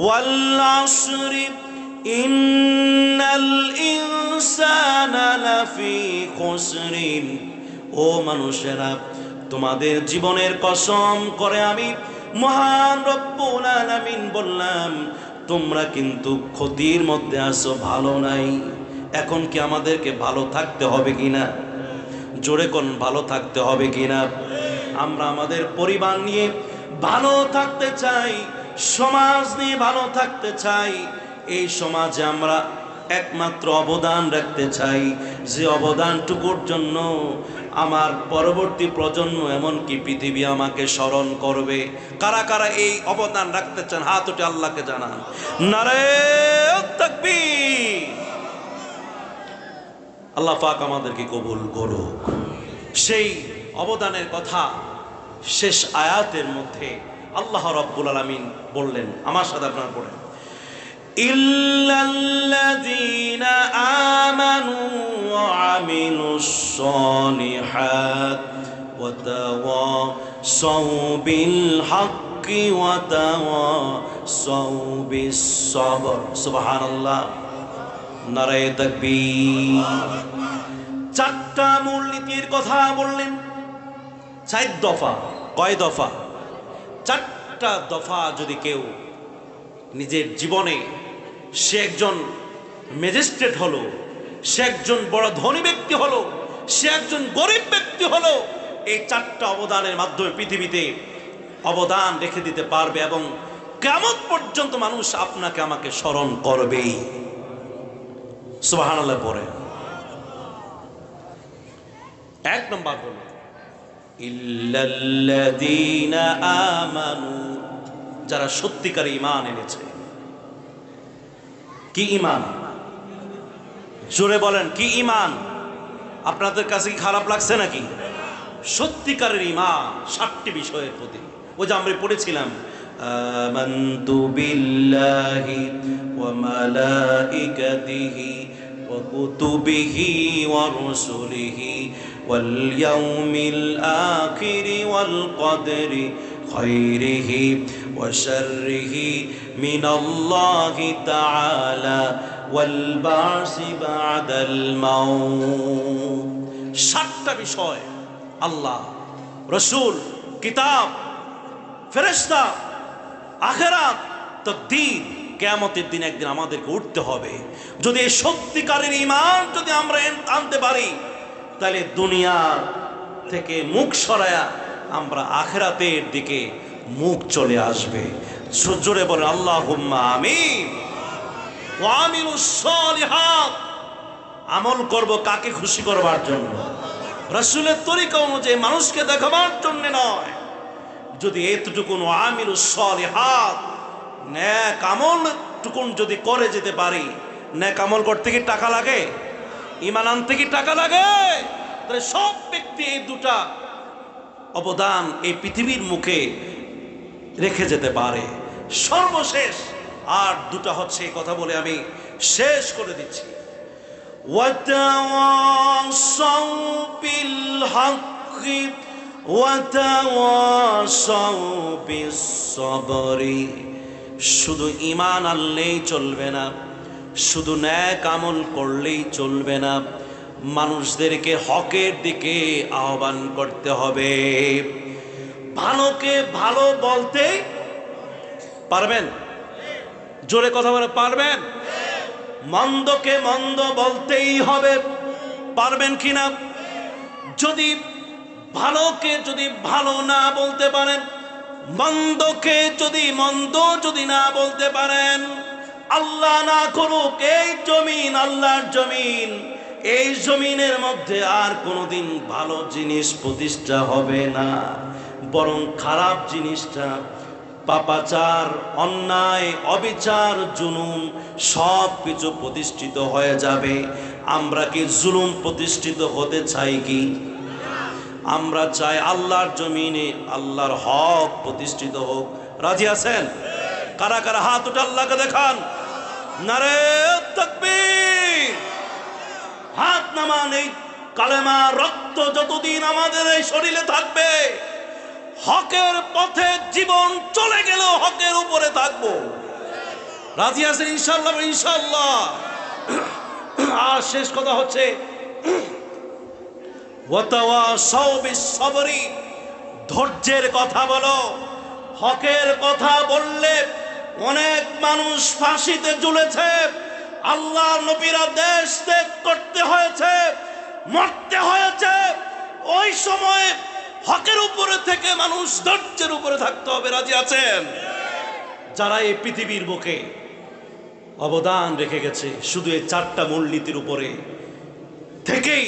والعصر إن الإنسان لفي خسر ও মানুষেরা তোমাদের জীবনের কসম করে আমি মহান রব্বুল আলামিন বললাম তোমরা কিন্তু ক্ষতির মধ্যে আসো ভালো নাই এখন কি আমাদেরকে ভালো থাকতে হবে কিনা জোরে কোন ভালো থাকতে হবে কিনা আমরা আমাদের পরিবার নিয়ে ভালো থাকতে চাই সমাজ নিয়ে ভালো থাকতে চাই। এই সমাজে আমরা একমাত্র অবদান রাখতে চাই। যে অবদানটুকুর জন্য আমার পরবর্তী প্রজন্ম এমনকি পৃথিবী আমাকে স্মরণ করবে। কারা কারা এই অবদান রাখতে চান, হাত উঠে আল্লাহকে জানান। নারে আল্লাহ পাক আমাদেরকে কবুল করুক। সেই অবদানের কথা শেষ আয়াতের মধ্যে আল্লাহ রব্বুল আলমিন বললেন, আমার সাথে আপনারা পড়েন। ইল্লাল্লাযীনা আমানু ওয়া আমিলুস সালিহাত ওয়া তাওয়াসাউ বিল হাক্কি ওয়া তাওয়াসাউ বিস সবর। সুবহানাল্লাহ। নারায়ে তাকবীর। চারটা মূলনীতির কথা বললেন, চার দফা, কয় দফা? চারটা দফা যদি কেউ নিজের জীবনে সে একজন ম্যাজিস্ট্রেট হলো, সে একজন বড় ধনী ব্যক্তি হলো, সে একজন গরিব ব্যক্তি হলো, এই চারটা অবদানের মাধ্যমে পৃথিবীতে অবদান রেখে দিতে পারবে এবং কেমন পর্যন্ত মানুষ আপনাকে আমাকে স্মরণ করবেই। সুবাহান পরে এক নম্বর হল যারা সত্যিকার ইমান এনেছে। কি ইমান জোরে বলেন, কি ইমান আপনাদের কাছে কি খারাপ লাগছে নাকি? সত্যিকারের ইমান সাতটি বিষয়ের প্রতি। ওই যে আমরা পড়েছিলাম, আমানতু বিল্লাহি ওয়া মালাইকাতিহি ওয়া কুতুবিহি ওয়া রুসুলিহি ওয়াল ইয়াউমিল আখিরি ওয়াল কদরি خيره وشره من الله تعالى والبعث بعد الموت সাতটা বিষয় আল্লাহ রসুল কিতাব ফেরেশতা আখেরাত তকদীর কেয়ামতের দিন একদিন আমাদেরকে উঠতে হবে। যদি এই সত্যিকারের ইমান যদি আমরা আনতে পারি, তাহলে দুনিয়া থেকে মুখ সরায়া আমরা আখেরাতের দিকে মুখ চলে আসবে। জোরে বলেন আল্লাহ সালিহাত। আমল করব কাকে খুশি করবার জন্য? রসুলের তরিকা অনুযায়ী মানুষকে দেখাবার জন্য নয়। যদি এতটুকুন আমিরু হাত ন্যাক আমল টুকুন যদি করে যেতে পারি ন্যাক আমল করতে কি টাকা লাগে ইমান আনতে কি টাকা লাগে তাহলে সব ব্যক্তি এই দুটা অবদান এই পৃথিবীর মুখে রেখে যেতে পারে সর্বশেষ আর দুটা হচ্ছে এই কথা বলে আমি শেষ করে দিচ্ছি وتواصوا بالحق وتواصوا بالصبر শুধু ইমান আনলেই চলবে না, শুধু ন্যায় কামল করলেই চলবে না, মানুষদেরকে হকের দিকে আহ্বান করতে হবে। ভালোকে ভালো বলতে পারবেন? জোরে কথা বলে, পারবেন? মন্দকে মন্দ বলতেই হবে, পারবেন কিনা? যদি ভালোকে যদি ভালো না বলতে পারেন মন্দকে যদি মন্দ যদি না বলতে পারেন, আল্লাহ না করুক, এই জমিন আল্লাহর জমিন। এই জমিনের মধ্যে আর কোনোদিন ভালো জিনিস প্রতিষ্ঠা হবে না, বরং খারাপ জিনিসটা, পাপাচার, অন্যায়, অবিচার, জুলুম সব কিছু প্রতিষ্ঠিত হয়ে যাবে। আমরা কি জুলুম প্রতিষ্ঠিত হতে চাই কি? আমরা চাই আল্লাহর জমিনে আল্লাহর হক প্রতিষ্ঠিত হোক। রাজি আছেন? কারা কারা হাত উঠে আল্লাহকে দেখান? নারে হাত নামান এই কালেমা, রক্ত যতদিন আমাদের এই শরীরে থাকবে, হকের পথে জীবন চলে গেলেও হকের উপরে থাকব। রাজি আছেন ইনশাল্লাহ ইনশাল্লাহ আর শেষ কথা হচ্ছে ধৈর্যের কথা বলো, হকের কথা বললে অনেক মানুষ ফাঁসিতে ঝুলেছে, আল্লাহ নবীরা দেশ ত্যাগ করতে হয়েছে, মরতে হয়েছে, ওই সময় হকের উপরে থেকে মানুষ ধৈর্যের উপরে থাকতে হবে, রাজি আছেন? যারা এই পৃথিবীর বুকে অবদান রেখে গেছে, শুধু এই চারটা মূলনীতির উপরে থেকেই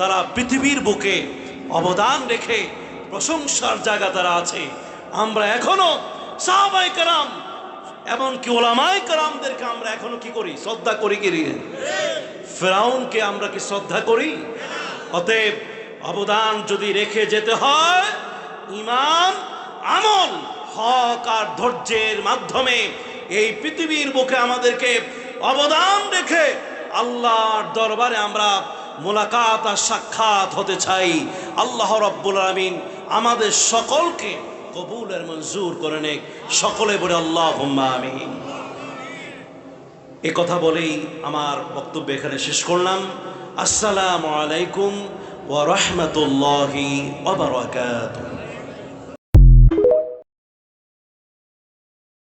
তারা পৃথিবীর বুকে অবদান রেখে প্রশংসার জায়গা তারা আছে। আমরা এখনও সাহাবাই কারাম, এমনকি ওলামাই কারামদেরকে আমরা এখনও কি করি? শ্রদ্ধা করি কি? ফেরাউনকে আমরা কি শ্রদ্ধা করি? অতএব অবদান যদি রেখে যেতে হয় ইমান আমল, হক আর ধৈর্যের মাধ্যমে এই পৃথিবীর বুকে আমাদেরকে অবদান রেখে আল্লাহর দরবারে আমরা মোলাকাত আর সাক্ষাৎ হতে চাই। আল্লাহ রব্বুল আলমিন আমাদের সকলকে কবুলের মঞ্জুর করে নে সকলে বলে আল্লাহ আমি এ কথা বলেই আমার বক্তব্য এখানে শেষ করলাম। আসসালামু আলাইকুম ওয়া রাহমাতুল্লাহি ওয়া বারাকাতুহু।